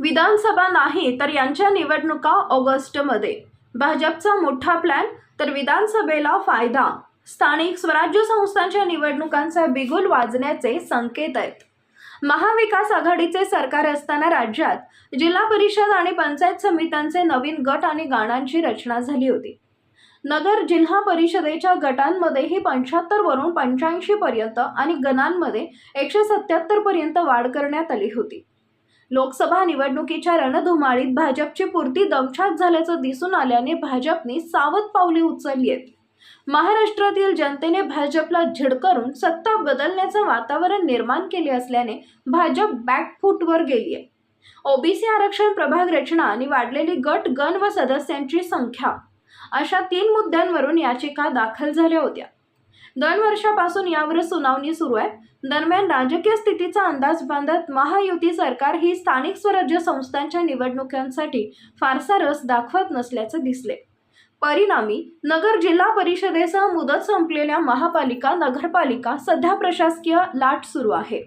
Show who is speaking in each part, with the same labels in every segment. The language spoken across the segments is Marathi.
Speaker 1: विधानसभा नाही तर यांच्या निवडणुका ऑगस्टमध्ये. भाजपचा मोठा प्लॅन तर विधानसभेला फायदा. स्थानिक स्वराज्य संस्थांच्या निवडणुकांचा बिगुल वाजण्याचे संकेत आहेत. महाविकास आघाडीचे सरकार असताना राज्यात जिल्हा परिषद आणि पंचायत समित्यांचे नवीन गट आणि गाणांची रचना झाली होती. नगर जिल्हा परिषदेच्या गटांमध्येही पंच्याहत्तर वरून पंच्याऐंशी पर्यंत आणि गणांमध्ये एकशे सत्याहत्तर पर्यंत वाढ करण्यात आली होती. लोकसभा निवडणुकीच्या रणधुमाळीत भाजपची पुरती दमछाक झाल्याचं दिसून आल्याने भाजपने सावध पावले उचलली आहेत. महाराष्ट्रातील जनतेने भाजपला झिडकारून सत्ता बदलण्याचं वातावरण निर्माण केले असल्याने भाजप बॅकफूटवर गेली आहे ओबीसी आरक्षण प्रभाग रचना आणि वाढलेली गट गण व सदस्यांची संख्या अशा तीन मुद्द्यांवरून याचिका दाखल झाल्या होत्या. दोन वर्षापासून यावर सुनावणी सुरू आहे. दरम्यान राजकीय स्थितीचा अंदाज बांधत महायुती सरकार ही स्थानिक स्वराज्य संस्थांच्या निवडणुकांसाठी फारसा रस दाखवत नसल्याचं दिसले. परिणामी नगर जिल्हा परिषदेसह मुदत संपलेल्या महापालिका नगरपालिका सध्या प्रशासकीय लाट सुरू आहे.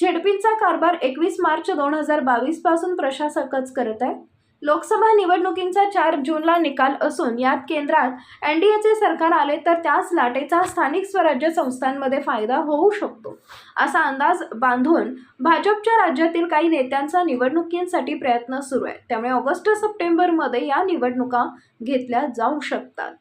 Speaker 1: झेडपींचा कारभार एकवीस मार्च दोन हजार बावीसपासून प्रशासकच करत आहे. लोकसभा निवडणुकींचा चार जूनला निकाल असून यात केंद्रात एन डी एचे सरकार आले तर त्याच लाटेचा स्थानिक स्वराज्य संस्थांमध्ये फायदा होऊ शकतो असा अंदाज बांधून भाजपच्या राज्यातील काही नेत्यांचा निवडणुकींसाठी प्रयत्न सुरू आहे त्यामुळे ऑगस्ट सप्टेंबरमध्ये या निवडणुका घेतल्या जाऊ शकतात.